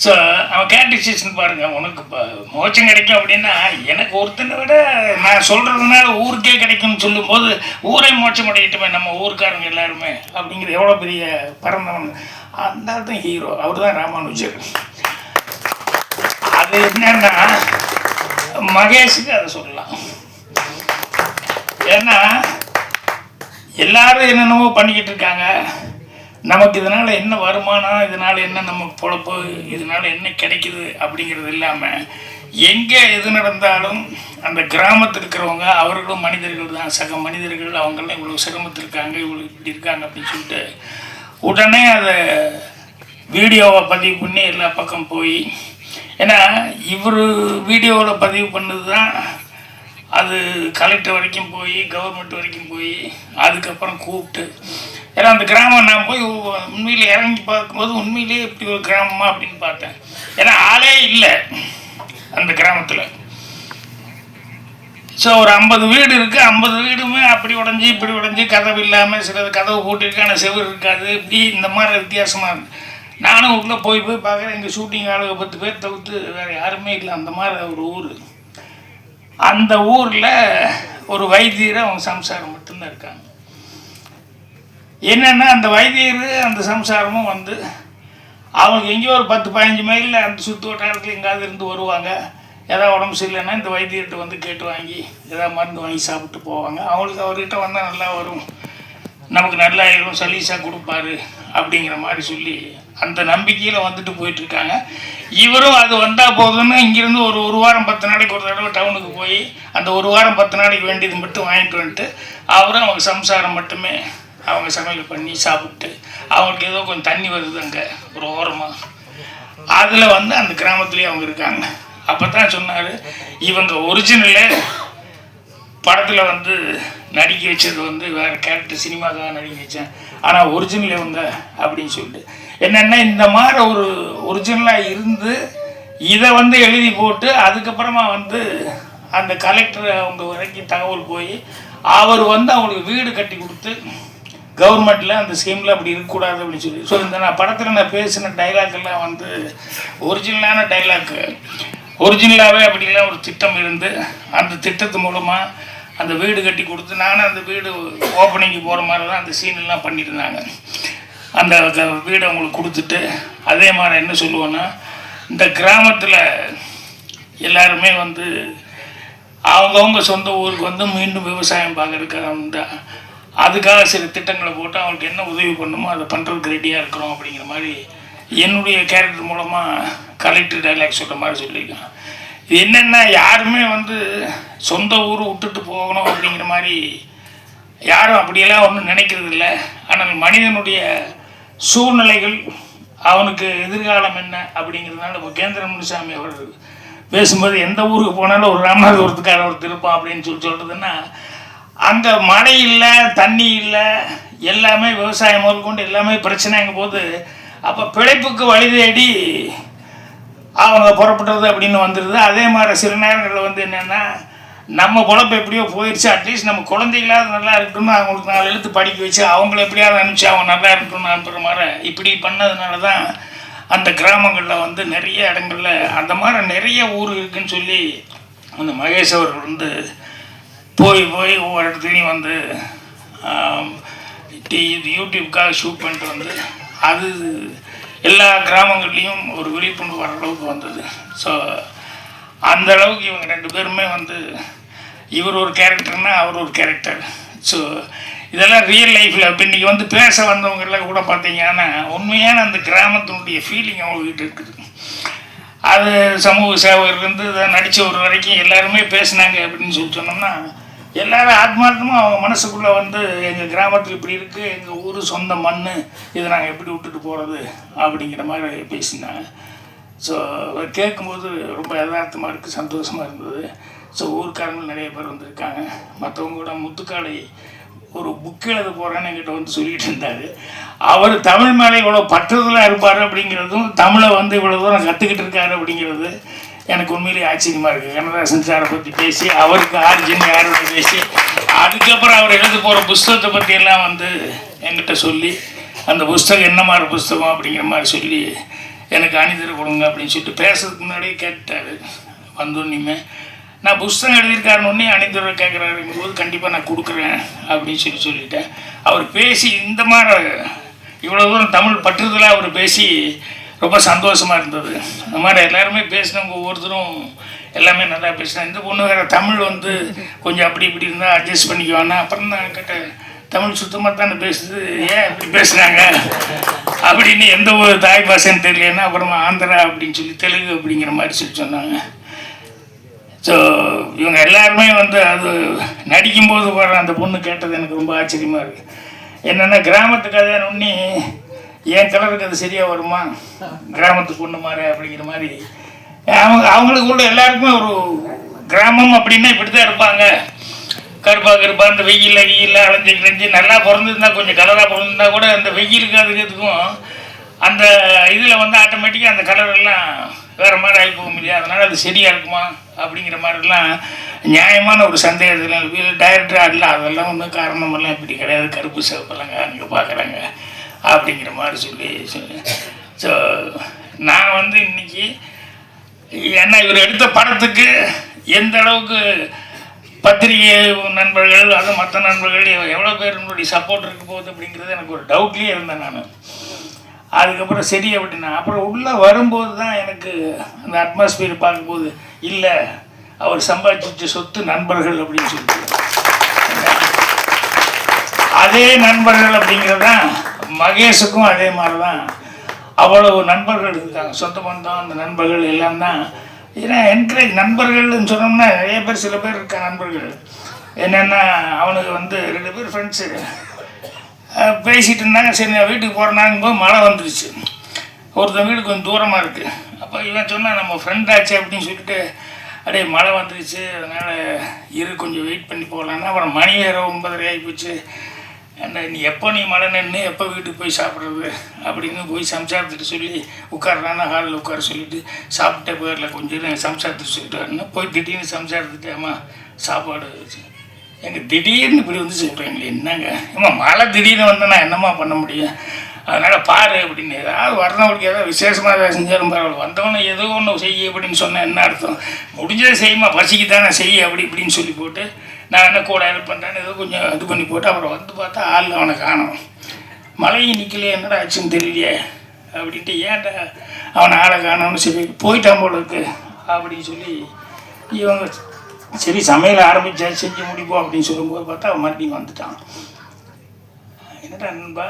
ஸோ அவன் கேட்டிசேஷன் பாருங்க உனக்கு இப்போ கிடைக்கும் அப்படின்னா எனக்கு ஒருத்தனை விட நான் சொல்கிறதுனால ஊருக்கே கிடைக்கும்னு சொல்லும்போது ஊரே மோச்சம் அடையட்டுமே நம்ம ஊருக்காரங்க எல்லாருமே அப்படிங்கிற எவ்வளோ பெரிய பரந்தவன். அந்த தான் ஹீரோ அவர் தான் ராமானுஜர். அது என்னன்னா மகேஷுக்கு அதை சொல்லலாம். ஏன்னா எல்லாரும் என்னென்னவோ பண்ணிக்கிட்டு இருக்காங்க. நமக்கு இதனால் என்ன வருமானம் இதனால் என்ன நம்ம பொழப்பு இதனால் என்ன கிடைக்கிது அப்படிங்கிறது இல்லாமல் எங்கே எது நடந்தாலும் அந்த கிராமத்தில் இருக்கிறவங்க அவர்களும் மனிதர்கள் தான். சக மனிதர்கள் அவங்களாம் இவ்வளோ சிரமத்தில் இருக்காங்க இவ்வளோ இப்படி இருக்காங்க அப்படின்னு சொல்லிட்டு உடனே அதை வீடியோவை பதிவு பண்ணி எல்லா பக்கம் போய் ஏன்னா இவர் வீடியோவில் பதிவு பண்ணது தான் அது கலெக்டர் வரைக்கும் போய் கவர்மெண்ட் வரைக்கும் போய் அதுக்கப்புறம் கூப்பிட்டு. ஏன்னா அந்த கிராமம் நான் போய் உண்மையில் இறங்கி பார்க்கும்போது உண்மையிலேயே இப்படி ஒரு கிராமமா அப்படின்னு பார்த்தேன். ஏன்னா ஆளே இல்லை அந்த கிராமத்தில். ஸோ ஒரு ஐம்பது வீடு இருக்குது ஐம்பது வீடுமே அப்படி உடஞ்சி இப்படி உடஞ்சி கதவு இல்லாமல் சிலது கதவு போட்டிருக்கு ஆனால் செவுரு இருக்காது இப்படி இந்த மாதிரி வித்தியாசமாக இருக்குது நானும் உள்ளே போய் போய் பார்க்குறேன். எங்கள் ஷூட்டிங் ஆளுக பத்து பேர் தவிர்த்து வேறு யாருமே இல்லை. அந்த மாதிரி ஒரு ஊர். அந்த ஊரில் ஒரு வைத்தியர் அவங்க சம்சாரம் மட்டும்தான் இருக்காங்க. என்னென்னா அந்த வைத்தியர் அந்த சம்சாரமும் வந்து அவங்க எங்கேயோ ஒரு பத்து பதினஞ்சு மைலில் அந்த சுற்று வட்டாரத்தில் எங்கேயாவது இருந்து வருவாங்க. எதாவது உடம்பு சரியில்லைன்னா இந்த வைத்தியர்கிட்ட வந்து கேட்டு வாங்கி எதாவது மருந்து வாங்கி சாப்பிட்டு போவாங்க. அவங்களுக்கு அவர்கிட்ட வந்தால் நல்லா வரும். நமக்கு நல்லா ஆயிரும் சலீஸாக கொடுப்பாரு. அப்படிங்கிற மாதிரி சொல்லி அந்த நம்பிக்கையில் வந்துட்டு போயிட்டு இருக்காங்க இவரும் அது வந்தால் போதும்னு இங்கேருந்து ஒரு ஒரு வாரம் பத்து நாளைக்கு ஒரு தடவை டவுனுக்கு போய் அந்த ஒரு வாரம் பத்து நாளைக்கு வேண்டியது மட்டும் வாங்கிட்டு வந்துட்டு அவரும் அவங்க சம்சாரம் மட்டுமே அவங்க சமையல் பண்ணி சாப்பிட்டு அவங்களுக்கு ஏதோ கொஞ்சம் தண்ணி வருது அங்கே ஒரு ஓரமாக அதில் வந்து அந்த கிராமத்துலேயே அவங்க இருக்காங்க. அப்போ தான் சொன்னார் இவங்க ஒரிஜினலே படத்தில் வந்து நடிக்க வச்சது வந்து வேறு கேரக்டர் சினிமாக்காக நடிக்க வச்சேன். ஆனால் ஒரிஜினல் இவங்க அப்படின்னு சொல்லிட்டு. என்னென்னா இந்த மாதிரி ஒரு ஒரிஜினலாக இருந்து இதை வந்து எழுதி போட்டு அதுக்கப்புறமா வந்து அந்த கலெக்டர் அவங்க வரைக்கும் தகவல் போய் அவர் வந்து அவங்களுக்கு வீடு கட்டி கொடுத்து கவர்மெண்ட்டில் அந்த ஸ்கீமில் அப்படி இருக்கக்கூடாது அப்படின்னு சொல்லி. ஸோ இந்த நான் படத்தில் நான் பேசின டைலாக் எல்லாம் வந்து ஒரிஜினலான டைலாக்கு ஒரிஜினலாகவே அப்படிலாம் ஒரு திட்டம் இருந்து அந்த திட்டத்து மூலமாக அந்த வீடு கட்டி கொடுத்து நானும் அந்த வீடு ஓப்பனிங்கு போகிற மாதிரி தான் அந்த சீனெல்லாம் பண்ணியிருந்தாங்க. அந்த வீடு வீடை அவங்களுக்கு கொடுத்துட்டு அதே மாதிரி என்ன சொல்லுவோன்னா இந்த கிராமத்தில் எல்லாருமே வந்து அவங்கவுங்க சொந்த ஊருக்கு வந்து மீண்டும் விவசாயம் பார்க்கறதுக்கு அந்த அதுக்காக சில திட்டங்களை போட்டு அவங்களுக்கு என்ன உதவி பண்ணுமோ அதை பண்ணுறதுக்கு ரெடியாக இருக்கிறோம் அப்படிங்கிற மாதிரி என்னுடைய கேரக்டர் மூலமாக கலெக்டர் டைலாக் சொல்கிற மாதிரி சொல்லியிருக்கேன் என்னென்னா யாருமே வந்து சொந்த ஊர் விட்டுட்டு போகணும் அப்படிங்கிற மாதிரி யாரும் அப்படியெல்லாம் ஒன்றும் நினைக்கிறது இல்லை. ஆனால் மனிதனுடைய சூழ்நிலைகள் அவனுக்கு எதிர்காலம் என்ன அப்படிங்கிறதுனால இப்போ கேந்திர முனுசாமி அவர் பேசும்போது எந்த ஊருக்கு போனாலும் ஒரு ராமநாதபுரத்துக்கார ஒருத்தர் இருப்பான் அப்படின்னு சொல்லி சொல்கிறதுன்னா அங்கே மழை இல்லை தண்ணி இல்லை எல்லாமே விவசாயம் முதல் கொண்டு எல்லாமே பிரச்சனைங்கும் போது அப்போ பிழைப்புக்கு வழி தேடி அவங்க புறப்படுறது அப்படின்னு வந்துடுது அதே மாதிரி சில நேரங்களில் வந்து என்னென்னா நம்ம குழப்பம் எப்படியோ போயிடுச்சு அட்லீஸ்ட் நம்ம குழந்தைகளாவது நல்லா இருக்கணும்னு அவங்களுக்கு நாலு எழுத்து படிக்க வச்சு அவங்கள எப்படியாவது அனுப்பிச்சு அவங்க நல்லா இருக்கணும்னு அனுப்புகிற மாதிரி இப்படி பண்ணதுனால தான் அந்த கிராமங்களில் வந்து நிறைய இடங்கள்ல அந்த மாதிரி நிறைய ஊர் இருக்குதுன்னு சொல்லி அந்த மகேஷ் அவர்கள் வந்து போய் போய் ஒவ்வொரு இடத்துலையும் வந்து டி- இது யூடியூப்காக ஷூட் பண்ணிட்டு வந்து அது எல்லா கிராமங்கள்லேயும் ஒரு விழிப்புணர்வு வர அளவுக்கு வந்தது. ஸோ அந்த அளவுக்கு இவங்க ரெண்டு பேருமே வந்து இவர் ஒரு கேரக்டர்னா அவர் ஒரு கேரக்டர். ஸோ இதெல்லாம் ரியல் லைஃப்பில் இப்போ இன்றைக்கி வந்து பேச வந்தவங்க எல்லாம் கூட பார்த்தீங்கன்னா உண்மையான அந்த கிராமத்தினுடைய ஃபீலிங் அவங்ககிட்ட இருக்குது. அது சமூக சேவகர்லேருந்து இதை நடித்தவர் வரைக்கும் எல்லாருமே பேசினாங்க அப்படின்னு சொல்லி சொன்னோம்னா எல்லாரும் ஆத்மார்த்தமாக அவங்க மனசுக்குள்ளே வந்து எங்கள் கிராமத்தில் இப்படி இருக்குது எங்கள் ஊர் சொந்த மண் இதை நாங்கள் எப்படி விட்டுட்டு போகிறது அப்படிங்கிற மாதிரி பேசினாங்க. ஸோ கேட்கும்போது ரொம்ப யதார்த்தமாக இருக்குது சந்தோஷமாக இருந்தது. ஸோ ஊர்க்காரங்க நிறைய பேர் வந்திருக்காங்க. மற்றவங்க கூட முத்துக்காளை ஒரு புக் எழுத போகிறேன்னு என்கிட்ட வந்து சொல்லிட்டு இருந்தார். அவர் தமிழ் மேலே இவ்வளோ பற்றுதலாக இருப்பார் அப்படிங்கிறதும் தமிழை வந்து இவ்வளோ தூரம் கற்றுக்கிட்டு இருக்காரு அப்படிங்கிறது எனக்கு உண்மையிலேயே ஆச்சரியமாக இருக்குது கண்ணதாசன் சாரை பற்றி பேசி அவருக்கு ஆர்ஜின் யாரோட பேசி அதுக்கப்புறம் அவர் எழுத போகிற புஸ்தகத்தை பற்றியெல்லாம் வந்து என்கிட்ட சொல்லி அந்த புஸ்தகம் என்ன மாதிரி புஸ்தகம் அப்படிங்கிற மாதிரி சொல்லி எனக்கு அணிதர் கொடுங்க அப்படின்னு சொல்லிட்டு பேசுறதுக்கு முன்னாடியே கேட்டார் வந்தோன்னையுமே நான் புஸ்தகம் எழுதியிருக்காருன்னு உடனே அணிந்துரை கேட்குறாருங்கும்போது கண்டிப்பாக நான் கொடுக்குறேன் அப்படின்னு சொல்லி சொல்லிட்டேன். அவர் பேசி இந்த மாதிரி இவ்வளோ தூரம் தமிழ் பற்றுதலாக அவர் பேசி ரொம்ப சந்தோஷமாக இருந்தது. அந்த மாதிரி எல்லாருமே பேசினவங்க ஒவ்வொருத்தரும் எல்லாமே நல்லா பேசினேன் இந்த பொண்ணு வேறு தமிழ் வந்து கொஞ்சம் அப்படி இப்படி இருந்தால் அட்ஜஸ்ட் பண்ணிக்குவானா அப்புறம் தான் கேட்டேன் தமிழ் சுத்தமாக தானே பேசுது ஏன் இப்படி பேசுகிறாங்க அப்படின்னு எந்த ஒரு தாய் பாஷைன்னு தெரியலன்னா அப்புறமா ஆந்திரா அப்படின்னு சொல்லி தெலுங்கு அப்படிங்கிற மாதிரி சொல்லி சொன்னாங்க. ஸோ இவங்க எல்லாருமே வந்து அது நடிக்கும்போது வர அந்த பொண்ணு கேட்டது எனக்கு ரொம்ப ஆச்சரியமாக இருக்குது என்னென்னா கிராமத்து கதை ஏன் என் கலருக்கு அது சரியாக வருமா? கிராமத்து பொண்ணு மாதிரி அப்படிங்கிற மாதிரி. அவங்க அவங்களுக்குள்ள எல்லாருக்குமே ஒரு கிராமம் அப்படின்னா இப்படி தான் இருப்பாங்க. கருப்பா கருப்பா அந்த வெயிலில் வெயிலில் அலைஞ்சு கிழிஞ்சு நல்லா பிறந்திருந்தா கொஞ்சம் கலராக பிறந்திருந்தா கூட அந்த வெயிலுக்கு அதுக்கிறதுக்கும் அந்த இதில் வந்து ஆட்டோமேட்டிக்காக அந்த கலரெல்லாம் வேறு மாதிரி ஆகி போக முடியாது அதனால் அது சரியாக இருக்குமா? அப்படிங்கிற மாதிரிலாம் நியாயமான ஒரு சந்தேகத்தில் டைரக்டராக இல்லை அதெல்லாம் ஒன்றும் காரணமெல்லாம் இப்படி கிடையாது. கருப்பு சிவப்பெல்லாம் அங்கே பார்க்குறாங்க அப்படிங்கிற மாதிரி சொல்லி ஸோ நான் வந்து இன்னைக்கு என்ன இவர் எடுத்த படத்துக்கு எந்த அளவுக்கு பத்திரிகை நண்பர்கள் அது மற்ற நண்பர்கள் எவ்வளோ பேருடைய சப்போர்ட் இருக்க போகுது அப்படிங்கிறது எனக்கு ஒரு டவுட்லேயே இருந்தேன் நான். அதுக்கப்புறம் சரி அப்படின்னா அப்புறம் உள்ளே வரும்போது தான் எனக்கு அந்த அட்மாஸ்பியர் பார்க்கும்போது இல்லை அவர் சம்பாதிச்சு சொத்து நண்பர்கள் அப்படின்னு சொல்லிட்டு. அதே நண்பர்கள் அப்படிங்கிறது தான் மகேஷுக்கும் அதே மாதிரி தான் அவ்வளவு நண்பர்கள் இருக்காங்க. சொந்த பந்தம் அந்த நண்பர்கள் எல்லாம் தான். ஏன்னா என்கரேஜ் நண்பர்கள்னு சொன்னோம்னா நிறைய பேர் சில பேர் இருக்காங்க நண்பர்கள். என்னென்னா அவனுக்கு வந்து ரெண்டு பேர் ஃப்ரெண்ட்ஸு பேசிகிட்டு இருந்தாங்க. சரி நான் வீட்டுக்கு போகிறேன்னாங்க போது மழை வந்துடுச்சு ஒருத்தன் வீடு கொஞ்சம் தூரமாக இருக்குது அப்போ இவன் சொன்னால் நம்ம ஃப்ரெண்ட் ஆச்சு அப்படின்னு சொல்லிட்டு அப்படியே மழை வந்துடுச்சு அதனால் இரு கொஞ்சம் வெயிட் பண்ணி போகலான்னா. அப்புறம் மணி வேறு ஒன்பதரை ஆகி போச்சு. ஏன்டா நீ எப்போ நீ மழை நின்று எப்போ வீட்டுக்கு போய் சாப்பிட்றது அப்படின்னு போய் சம்சாரத்துட்டு சொல்லி உட்கார்றானா ஹாலில் உட்கார சொல்லிட்டு சாப்பிட்டே போயிடல கொஞ்சம் நேரம் சம்சாரத்துட்டு சொல்லிட்டு போய் திடீர்னு சம்சாரத்துட்டு அம்மா சாப்பாடு எங்கள் திடீர்னு இப்படி வந்து சொல்கிறீங்களே என்னங்க? ஏம்மா மழை திடீர்னு வந்தேன்னா நான் என்னம்மா பண்ண முடியும்? அதனால் பாரு அப்படின்னு ஏதாவது வர்றவங்களுக்கு ஏதாவது விசேஷமாக ஏதாவது செஞ்சாலும் பரவாயில்ல. வந்தவொன்னே ஏதோ ஒன்று செய்ய அப்படின்னு சொன்னேன் என்ன அர்த்தம்? முடிஞ்சதை செய்யுமா பசிக்கு தானே செய்ய அப்படி இப்படின்னு சொல்லி போட்டு நான் என்ன கூட ஹெல்ப் பண்ணுறேன்னு ஏதோ கொஞ்சம் இது பண்ணி போட்டு அப்புறம் வந்து பார்த்தா ஆள் அவனை காணோம். மழையும் நிற்கலையே என்னடா ஆச்சுன்னு தெரியலையே அப்படின்ட்டு ஏன்டா அவனை ஆளை காணோம்னு சரி போயிட்டான் போல இருக்கு அப்படின்னு சொல்லி இவங்க சரி சமையல் ஆரம்பித்தா செஞ்சு முடிப்போம் அப்படின்னு சொல்லும்போது பார்த்தா அவன் மறுபடியும் வந்துட்டான். என்னடா நண்பா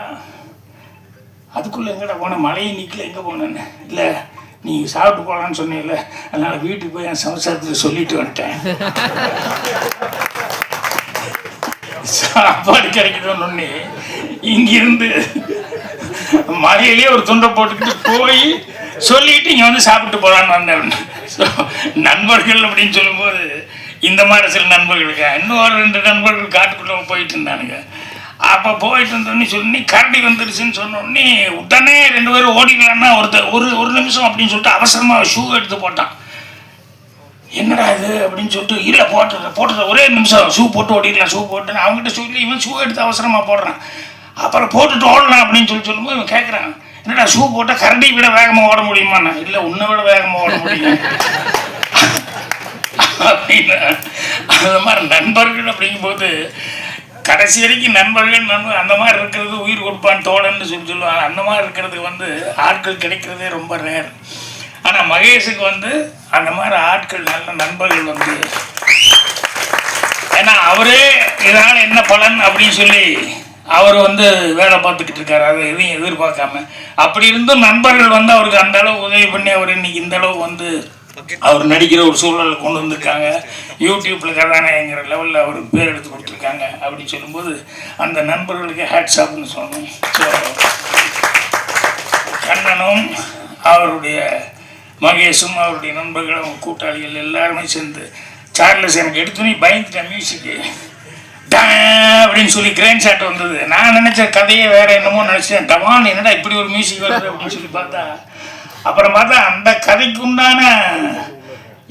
அதுக்குள்ளே எங்கடா போனேன் மழையை நிற்கல எங்கே போனேன்னு? இல்லை நீங்கள் சாப்பிட்டு போகலான்னு சொன்னீங்கல்ல அதனால் வீட்டுக்கு போய் என் சம்சாரத்தில் சொல்லிட்டு வந்துட்டேன். சாப்பாடு கிடைக்கணும்னு இங்கிருந்து மலையிலேயே ஒரு துண்டை போட்டுக்கிட்டு போய் சொல்லிட்டு இங்கே வந்து சாப்பிட்டு போகலான்னு வந்தேன். நண்பர்கள் அப்படின்னு சொல்லும்போது இந்த மாதிரி சில நண்பர்களுக்கு இன்னும் ஒரு ரெண்டு நண்பர்கள் காட்டுக்குள்ளே போயிட்டு இருந்தானுங்க. அப்போ போயிட்டு இருந்தோடனே சொல்லி கரடி வந்துருச்சுன்னு சொன்ன உடனே உடனே ரெண்டு பேரும் ஓடிக்கலான்னா ஒருத்தர் ஒரு ஒரு நிமிஷம் அப்படின்னு சொல்லிட்டு அவசரமாக ஷூ எடுத்து போட்டான். என்னடா இது அப்படின்னு சொல்லிட்டு இல்லை போட்டுறது போட்டுற ஒரே நிமிஷம். ஷூ போட்டு ஓடிடலாம் ஷூ போட்டுன்னு அவங்ககிட்ட சொல்லி இவன் ஷூ எடுத்து அவசரமாக போடுறான். அப்புறம் போட்டுட்டு ஓடலாம் அப்படின்னு சொல்லி சொல்லும்போது இவன் கேட்குறான் என்னடா ஷூ போட்டால் கரண்டி விட வேகமாக ஓட முடியுமா நான் இல்லை உன்னை விட வேகமாக ஓட முடியும் அப்படின்னு. அந்த மாதிரி நண்பர்கள் அப்படிங்கும்போது கடைசி வரைக்கும் நண்பர்கள் நண்பர் அந்த மாதிரி இருக்கிறது உயிர் கொடுப்பான் தோழன்னு சொல்லி சொல்லுவாங்க. அந்த மாதிரி இருக்கிறதுக்கு வந்து ஆட்கள் கிடைக்கிறதே ரொம்ப ரேர் ஆனால் மகேஷுக்கு வந்து அந்த மாதிரி ஆட்கள் நல்ல நண்பர்கள் வந்து ஏன்னா அவரே இதனால் என்ன பலன் அப்படின்னு சொல்லி அவர் வந்து வேலை பார்த்துக்கிட்டு இருக்காரு. அதை எதையும் எதிர்பார்க்காம. அப்படி இருந்தும் நண்பர்கள் வந்து அவருக்கு அந்த அளவு உதவி பண்ணி அவர் இன்னைக்கு இந்த அளவு வந்து அவர் நடிக்கிற ஒரு சூழலை கொண்டு வந்திருக்காங்க. யூடியூப்பில் கதாநாயகங்கிற லெவலில் அவர் பேர் எடுத்து கொடுத்துருக்காங்க அப்படின்னு சொல்லும்போது அந்த நண்பர்களுக்கு ஹேட்ஸ் ஆப்னு சொல்லணும். கண்ணனும் அவருடைய மகேஷும் அவருடைய நண்பர்கள் அவங்க கூட்டாளிகள் எல்லாருமே சேர்ந்து சார்லஸ் எனக்கு எடுத்துனே பயந்துட்டேன் மியூசிக்கு அப்படின்னு சொல்லி கிரேன் ஷாட் வந்தது. நான் நினச்ச கதையே வேற என்னமோ நினச்சேன். டவான் என்னடா இப்படி ஒரு மியூசிக் வருது அப்படின்னு சொல்லி பார்த்தா அப்புறம் பார்த்தா அந்த கதைக்கு உண்டான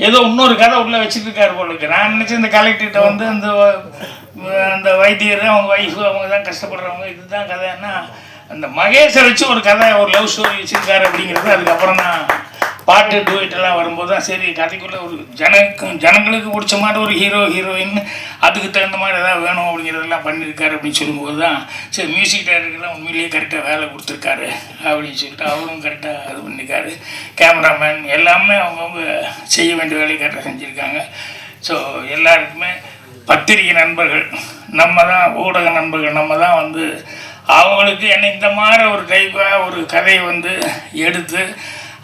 ஏதோ இன்னொரு கதை உள்ளே வச்சுட்டு இருக்காரு போல நான் நினச்சேன் இந்த கலெக்டர்கிட்ட வந்து அந்த அந்த வைத்தியர் அவங்க ஒய்ஃபு அவங்க தான் கஷ்டப்படுறவங்க. இதுதான் கதைன்னா அந்த மகேஷை வச்சு ஒரு கதை ஒரு லவ் ஸ்டோரி வச்சுருக்காரு அப்படிங்கிறது அதுக்கப்புறம் தான் பாட்டு டூயிட் எல்லாம் வரும்போது தான் சரி கதைக்குள்ளே ஒரு ஜனக்கு ஜனங்களுக்கு பிடிச்ச மாதிரி ஒரு ஹீரோ ஹீரோயின் அதுக்கு தகுந்த மாதிரி எதாவது வேணும் அப்படிங்கிறதெல்லாம் பண்ணியிருக்காரு அப்படின்னு சொல்லும்போது தான் சரி மியூசிக் டைரக்டர்லாம் உண்மையிலேயே கரெக்டாக வேலை கொடுத்துருக்காரு அப்படின்னு சொல்லிட்டு அவரும் கரெக்டாக இது பண்ணியிருக்காரு. கேமராமேன் எல்லாமே அவங்கவுங்க செய்ய வேண்டிய வேலையை கரெக்டாக செஞ்சுருக்காங்க. ஸோ எல்லாருக்குமே பத்திரிகை நண்பர்கள் நம்ம தான் ஊடக நண்பர்கள் நம்ம தான் வந்து அவங்களுக்கு என்ன இந்த மாதிரி ஒரு டைப்பாக ஒரு கதையை வந்து எடுத்து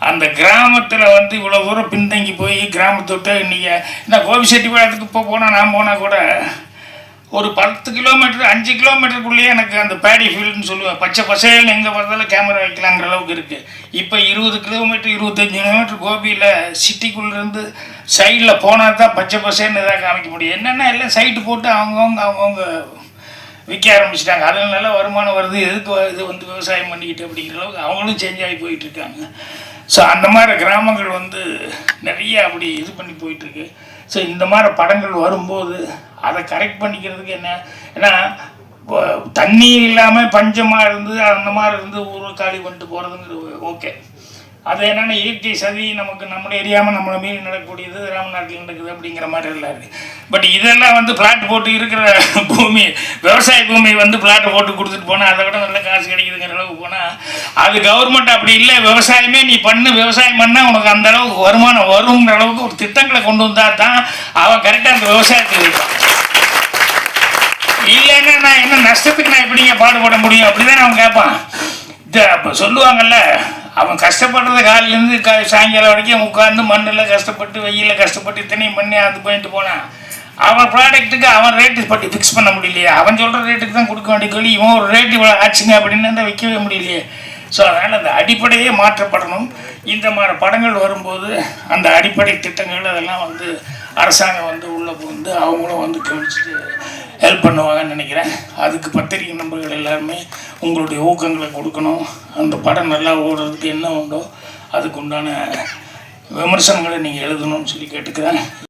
அந்த கிராமத்தில் வந்து இவ்வளோ தூரம் பின்தங்கி போய் கிராமத்தை விட்டு இன்றைக்கி இந்த கோபிச்செட்டிப்பாளையத்துக்கு இப்போ போனால் நான் போனால் கூட ஒரு பத்து கிலோமீட்டர் அஞ்சு கிலோமீட்டருக்குள்ளேயே எனக்கு அந்த பேடி ஃபீல்டுன்னு சொல்லுவேன் பச்சை பசையில் எங்கே பார்த்தாலும் கேமரா வைக்கலாங்கிற அளவுக்கு இருக்குது இப்போ இருபது கிலோமீட்டர் இருபத்தஞ்சி கிலோமீட்டர் கோபியில் சிட்டிக்குள்ளேருந்து சைடில் போனால் தான் பச்சை பசைன்னு எதாவது காமிக்க முடியும். என்னென்னா எல்லாம் சைட்டு போட்டு அவங்கவுங்க அவங்கவுங்க விற்க ஆரம்பிச்சிட்டாங்க. அதில் நல்ல வருமானம் வருது. எதுக்கு இது வந்து விவசாயம் பண்ணிக்கிட்டு அப்படிங்கிற அளவுக்கு அவங்களும் சேஞ்ச் ஆகி போயிட்டுருக்காங்க ஸோ அந்த மாதிரி கிராமங்கள் வந்து நிறைய அப்படி இது பண்ணி போயிட்டுருக்கு. ஸோ இந்த மாதிரி படங்கள் வரும்போது அதை கரெக்ட் பண்ணிக்கிறதுக்கு என்ன? ஏன்னா இப்போ தண்ணி இல்லாமல் பஞ்சமாக இருந்து அந்த மாதிரி இருந்து ஊரை காலி பண்ணிட்டு போகிறதுங்கிறது ஓகே அது என்னென்னா இயற்கை சதி நமக்கு நம்மளே எரியாமல் நம்மளை மீறி நடக்கக்கூடியது ராமநாட்டில் நடக்குது அப்படிங்கிற மாதிரி எல்லாம் இருக்குது பட் இதெல்லாம் வந்து பிளாட் போட்டு இருக்கிற பூமி விவசாய பூமி வந்து பிளாட் போட்டு கொடுத்துட்டு போனால் அதை விட நல்ல காசு கிடைக்குதுங்கிற அளவுக்கு போனால் அது கவர்மெண்ட் அப்படி இல்லை விவசாயமே நீ பண்ணு விவசாயம் பண்ணால் உனக்கு அந்த அளவுக்கு வருமானம் வருங்கிற அளவுக்கு ஒரு திட்டங்களை கொண்டு வந்தால் தான் அவன் கரெக்டாக அந்த விவசாயத்தை இருப்பான் இல்லைன்னா நான் என்ன நஷ்டத்துக்கு நான் எப்படிங்க பாடுபட முடியும்? அப்படிதான் அவன் கேட்பான் அப்போ சொல்லுவாங்கல்ல அவன் கஷ்டப்படுறத காலையிலேருந்து க சாயங்காலம் வரைக்கும் உட்காந்து மண்ணில் கஷ்டப்பட்டு வெயிலில் கஷ்டப்பட்டு இத்தனையும் பண்ணி அது போயிட்டு போனான். அவன் ப்ராடக்ட்டுக்கு அவன் ரேட்டு பட்டி ஃபிக்ஸ் பண்ண முடியலையே. அவன் சொல்கிற ரேட்டுக்கு தான் கொடுக்க வேண்டிய சொல்லி இவன் ஒரு ரேட்டு இவ்வளோ ஆச்சுங்க அப்படின்னு தான் வைக்கவே முடியலையே. ஸோ அதனால் அந்த அடிப்படையே மாற்றப்படணும். இந்த மாதிரி படங்கள் வரும்போது அந்த அடிப்படை திட்டங்கள் அதெல்லாம் வந்து அரசாங்கம் வந்து உள்ளே புகுந்து அவங்களும் வந்து கவனிச்சுட்டு ஹெல்ப் பண்ணுவாங்கன்னு நினைக்கிறேன். அதுக்கு பத்திரிகை நண்பர்கள் எல்லாருமே உங்களுடைய ஊக்கங்களை கொடுக்கணும். அந்த படம் நல்லா ஓடுறதுக்கு என்ன உண்டோ அதுக்கு உண்டான விமர்சனங்களை நீங்கள் எழுதணும்னு சொல்லி கேட்டுக்கிறேன்.